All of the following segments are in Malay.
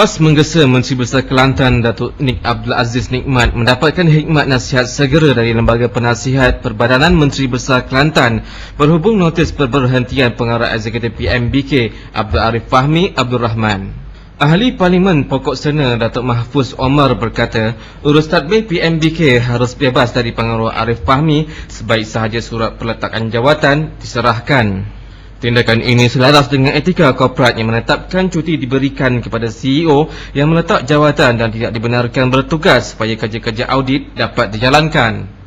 PAS menggesa Menteri Besar Kelantan Datuk Nik Abdul Aziz Nikmat mendapatkan hikmat nasihat segera dari Lembaga Penasihat Perbadanan Menteri Besar Kelantan berhubung notis perberhentian pengarah eksekutif PMBK Abdul Arif Fahmi Abdul Rahman. Ahli Parlimen Pokok Sena Datuk Mahfuz Omar berkata, urus tadbir PMBK harus bebas dari pengaruh Arif Fahmi sebaik sahaja surat peletakan jawatan diserahkan. Tindakan ini selaras dengan etika korporat yang menetapkan cuti diberikan kepada CEO yang meletak jawatan dan tidak dibenarkan bertugas supaya kerja-kerja audit dapat dijalankan.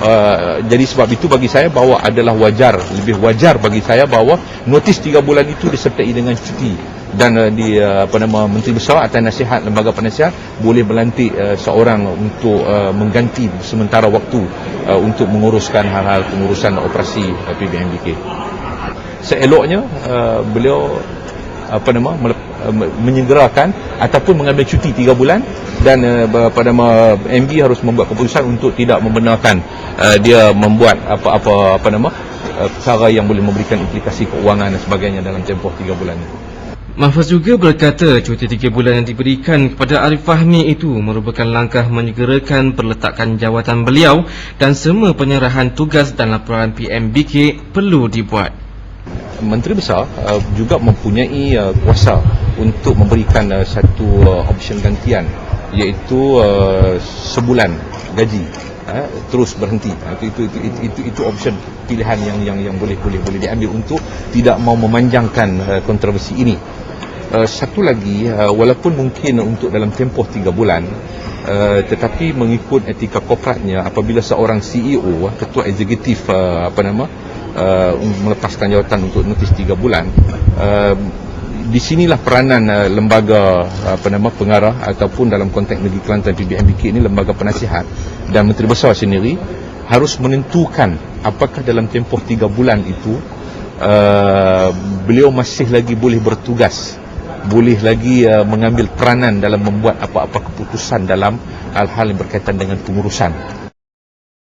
Uh, jadi sebab itu bagi saya bahawa adalah wajar, lebih wajar bagi saya bahawa notis 3 bulan itu disertai dengan cuti dan uh, di uh, apa nama menteri besar atau nasihat lembaga penasihat boleh melantik uh, seorang untuk uh, mengganti sementara waktu uh, untuk menguruskan hal-hal pengurusan operasi uh, PBMBK. Seeloknya uh, beliau apa nama uh, menyegerakan ataupun mengambil cuti 3 bulan dan uh, pada MB harus membuat keputusan untuk tidak membenarkan uh, dia membuat apa-apa apa nama uh, perkara yang boleh memberikan implikasi keuangan dan sebagainya dalam tempoh 3 bulan ini. Mahfuz juga berkata cuti tiga bulan yang diberikan kepada Arif Fahmi itu merupakan langkah menyegerakan perletakan jawatan beliau dan semua penyerahan tugas dan laporan PMBK perlu dibuat. Menteri Besar uh, juga mempunyai uh, kuasa untuk memberikan uh, satu uh, option gantian iaitu uh, sebulan gaji uh, terus berhenti uh, itu, itu, itu, itu, itu, itu option pilihan yang yang yang boleh boleh boleh diambil untuk tidak mau memanjangkan uh, kontroversi ini Uh, satu lagi uh, walaupun mungkin untuk dalam tempoh tiga bulan uh, tetapi mengikut etika korporatnya apabila seorang CEO ketua eksekutif uh, apa nama uh, melepaskan jawatan untuk notis tiga bulan uh, di sinilah peranan uh, lembaga apa nama pengarah ataupun dalam konteks negeri Kelantan PBMBK ini lembaga penasihat dan menteri besar sendiri harus menentukan apakah dalam tempoh tiga bulan itu uh, beliau masih lagi boleh bertugas boleh lagi uh, mengambil peranan dalam membuat apa-apa keputusan dalam hal-hal yang berkaitan dengan pengurusan